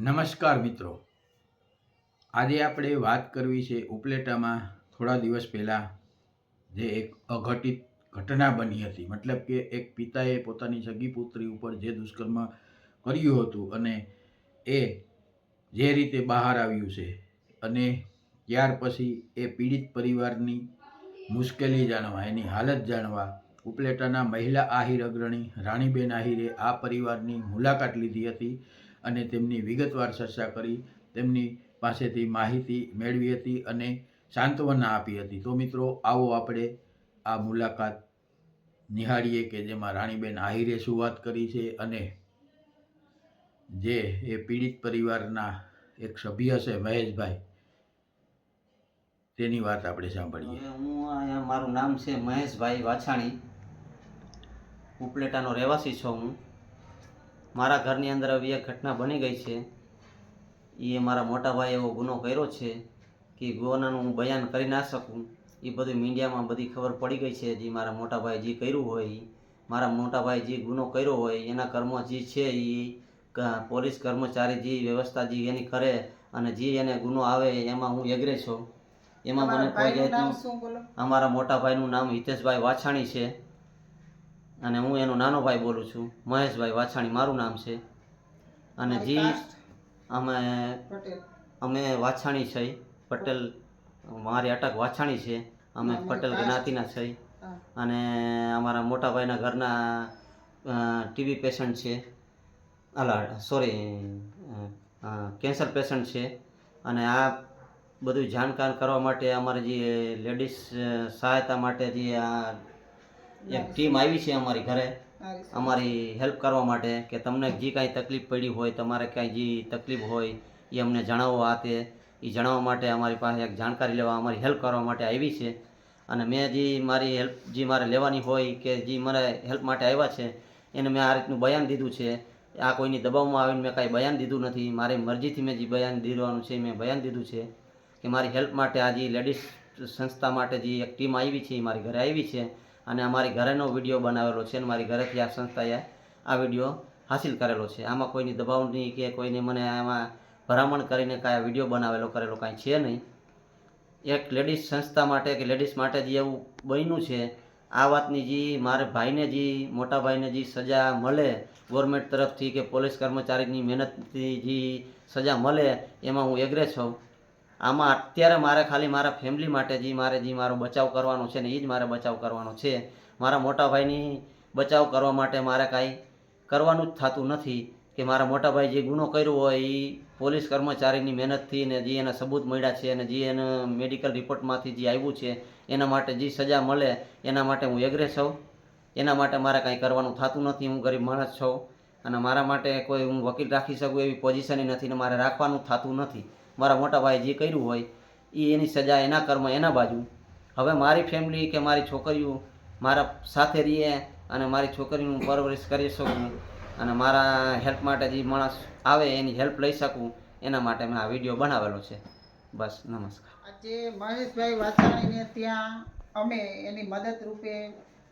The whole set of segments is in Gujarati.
નમસ્કાર મિત્રો. આજે આપણે વાત કરવી છે ઉપલેટામાં થોડા દિવસ પહેલાં જે એક અઘટિત ઘટના બની હતી. મતલબ કે એક પિતાએ પોતાની સગી પુત્રી ઉપર જે દુષ્કર્મ કર્યું હતું અને એ જે રીતે બહાર આવ્યું છે અને ત્યાર પછી એ પીડિત પરિવારની મુશ્કેલી જાણવા, એની હાલત જાણવા ઉપલેટાના મહિલા આહિર અગ્રણી રાણીબેન આહિરે આ પરિવારની મુલાકાત લીધી હતી. અને તેમની વિગતવાર ચર્ચા કરી, તેમની પાસેથી માહિતી મેળવી હતી અને સાંત્વના આપી હતી. તો મિત્રો, આવો આપણે આ મુલાકાત નિહાળીએ કે જેમાં રાણીબેન આહિરે શું વાત કરી છે અને જે એ પીડિત પરિવારના એક સભ્ય છે મહેશભાઈ, તેની વાત આપણે સાંભળીએ. હું મારું નામ છે મહેશભાઈ વાછાણી. ઉપલેટાનો રહેવાસી છું હું. મારા ઘરની અંદર આવી એક ઘટના બની ગઈ છે. એ મારા મોટા ભાઈ એવો ગુનો કર્યો છે કે ગુનાનું હું બયાન કરી ના શકું. એ બધું મીડિયામાં બધી ખબર પડી ગઈ છે જે મારા મોટા ભાઈ જે કર્યું હોય. મારા મોટા ભાઈ જે ગુનો કર્યો હોય એના કર્મ જે છે એ પોલીસ કર્મચારી જે વ્યવસ્થા જે એની કરે અને જે એને ગુનો આવે એમાં હું એગ્રે છું. એમાં મને કોઈ જાતનું અમારા મોટા ભાઈનું નામ હિતેશભાઈ વાછાણી છે. અને હું એનો નાનો ભાઈ બોલું છું. મહેશભાઈ વાછાણી મારું નામ છે. અને જી અમે અમે વાછાણી છે. પટેલ મારી અટક વાછાણી છે. અમે પટેલ જ્ઞાતિના છે. અને અમારા મોટા ભાઈના ઘરના ટીબી પેશન્ટ છે. અલા સોરી કેન્સર પેશન્ટ છે. અને આ બધું જાણકાર કરવા માટે અમારે જે લેડીઝ સહાયતા માટે જે આ એક ટીમ આવી છે અમારી ઘરે. અમારી હેલ્પ કરવા માટે કે તમને જે કાંઈ તકલીફ પડી હોય તમારે કાંઈ જે તકલીફ હોય એ અમને જણાવો આ તે. એ જણાવવા માટે અમારી પાસે એક જાણકારી લેવા અમારી હેલ્પ કરવા માટે આવી છે. અને મેં જે મારી હેલ્પ જે મારે લેવાની હોય કે જે મારે હેલ્પ માટે આવ્યા છે એને મેં આ રીતનું બયાન દીધું છે. આ કોઈની દબાવમાં આવીને મેં કાંઈ બયાન દીધું નથી. મારી મરજીથી મેં જે બયાન દીધવાનું છે મેં બયાન દીધું છે કે મારી હેલ્પ માટે આ જે લેડીઝ સંસ્થા માટે જે એક ટીમ આવી છે એ મારી ઘરે આવી છે. અને અમારી ઘરેનો વીડિયો બનાવેલો છે અને મારી ઘરેથી આ સંસ્થાએ આ વીડિયો હાસિલ કરેલો છે. આમાં કોઈની દબાવની કે કોઈને મને આમાં ભરામણ કરીને કાંઈ વીડિયો બનાવેલો કરેલો કાંઈ છે નહીં. એક લેડીઝ સંસ્થા માટે કે લેડીઝ માટે જે એવું બન્યું છે, આ વાતની જે મારે ભાઈને જે મોટા ભાઈને જે સજા મળે ગવર્મેન્ટ તરફથી કે પોલીસ કર્મચારીની મહેનતથી જે સજા મળે, એમાં હું એગ્રે છું. આમાં અત્યારે મારે ખાલી મારા ફેમિલી માટે જે મારે જે મારો બચાવ કરવાનો છે ને એ જ મારે બચાવ કરવાનો છે. મારા મોટા ભાઈની બચાવ કરવા માટે મારે કાંઈ કરવાનું જ થતું નથી કે મારા મોટા ભાઈ જે ગુનો કર્યો હોય એ પોલીસ કર્મચારીની મહેનતથી ને જે એના સબૂત મળ્યા છે અને જે એને મેડિકલ રિપોર્ટમાંથી જે આવ્યું છે, એના માટે જે સજા મળે, એના માટે હું એગ્રે છું એના માટે મારે કાંઈ કરવાનું થતું નથી, હું ગરીબ માણસ છું અને મારા માટે કોઈ હું વકીલ રાખી શકું એવી પોઝિશન નથી ને મારે રાખવાનું થતું નથી. મારા મોટા ભાઈ જે કર્યું હોય એ એની સજા એના કર્મ એના બાજુ. હવે મારી ફેમિલી કે મારી છોકરીઓ મારા સાથે રહીએ અને મારી છોકરીનું પરવરિશ કરી શકું અને મારા હેલ્પ માટે જે માણસ આવે એની હેલ્પ લઈ શકું, એના માટે મેં આ વીડિયો બનાવેલો છે. બસ, નમસ્કાર. આજે મહેશભાઈ વાસાણીને ત્યાં અમે એની મદદ રૂપે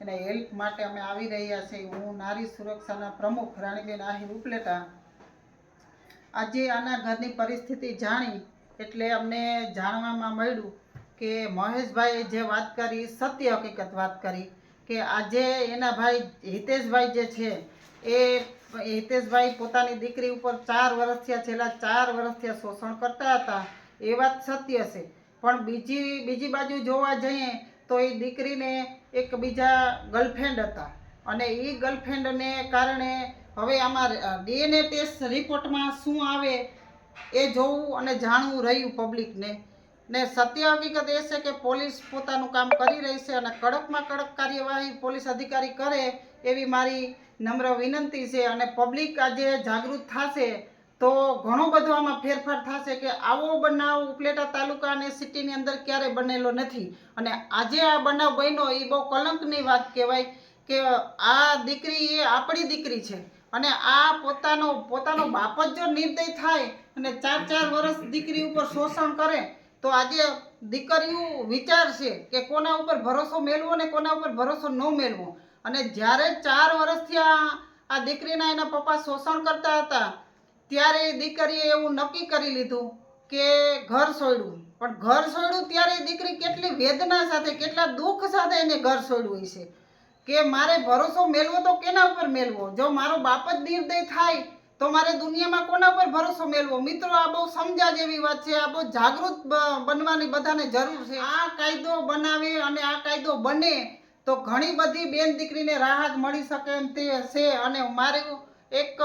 એને હેલ્પ માટે અમે આવી રહ્યા છીએ. હું નારી સુરક્ષાના પ્રમુખ રાણીબેન આહિર ઉપલેટા આજે આના ઘરની પરિસ્થિતિ જાણી એટલે અમને જાણવામાં મળ્યું કે મહેશભાઈએ જે વાત કરી, સત્ય હકીકત વાત કરી કે આજે એના ભાઈ હિતેશભાઈ જે છે, એ હિતેશભાઈ પોતાની દીકરી ઉપર ચાર વર્ષથી છેલ્લા ચાર વર્ષથી શોષણ કરતા હતા. એ વાત સત્ય છે. પણ બીજી બીજી બાજુ જોવા જઈએ તો એ દીકરીને એક બીજા ગર્લફ્રેન્ડ હતા અને એ ગર્લફ્રેન્ડને કારણે હવે આમાં ડીએનએ ટેસ્ટ રિપોર્ટમાં શું આવે એ જોવું અને જાણવું રહ્યું પબ્લિકને. ને સત્ય હકીકત એ છે કે પોલીસ પોતાનું કામ કરી રહી છે અને કડકમાં કડક કાર્યવાહી પોલીસ અધિકારી કરે એવી મારી નમ્ર વિનંતી છે અને પબ્લિક આજે જાગૃત થશે તો ઘણો બધો આમાં ફેરફાર થશે કે આવો બનાવ ઉપલેટા તાલુકા અને સિટીની અંદર ક્યારેય બનેલો નથી. અને આજે આ બનાવ બન્યો એ બહુ કલંકની વાત કહેવાય કે આ દીકરી એ આપણી દીકરી છે. અને આ પોતાનો પોતાનો બાપ જ જો નિર્દય થાય અને ચાર ચાર વર્ષ દીકરી ઉપર શોષણ કરે, તો આજે દીકરીઓ વિચારશે કે કોના ઉપર ભરોસો મેળવો ને કોના ઉપર ભરોસો ન મેળવો. અને જ્યારે ચાર વર્ષથી આ આ દીકરીના એના પપ્પા શોષણ કરતા હતા, ત્યારે એ દીકરીએ એવું નક્કી કરી લીધું કે ઘર છોડ્યું પણ ઘર છોડ્યું ત્યારે એ દીકરી કેટલી વેદના સાથે, કેટલા દુઃખ સાથે એને ઘર છોડ્યું હશે કે મારે ભરોસો મેળવો તો કેના ઉપર મેળવો? જો મારો બાપ જ નિર્દય થાય, તો મારે દુનિયામાં કોના ઉપર ભરોસો મેળવો? મિત્રો, આ બહુ સમજા જેવી વાત છે. આ બહુ જાગૃત બનવાની બધાને જરૂર છે. આ કાયદો બનાવે અને આ કાયદો બને, તો ઘણી બધી બેન દીકરીને રાહત મળી શકે એમ તે છે. અને મારું એક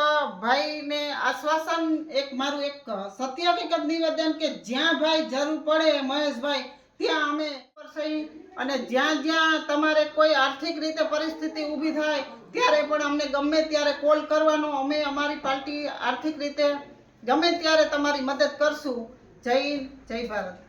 ભાઈને આશ્વાસન, એક મારું એક સત્ય હકીકત નિવેદન કે જ્યાં ભાઈ જરૂર પડે, મહેશભાઈ, ત્યાં અમે સહી અને જ્યાં જ્યાં તમારે કોઈ આર્થિક રીતે પરિસ્થિતિ ઊભી થાય, ત્યારે પણ અમને ગમે ત્યારે કોલ કરવાનો. અમે અમારી પાર્ટી આર્થિક રીતે ગમે ત્યારે તમારી મદદ કરશું. જય જય ભારત.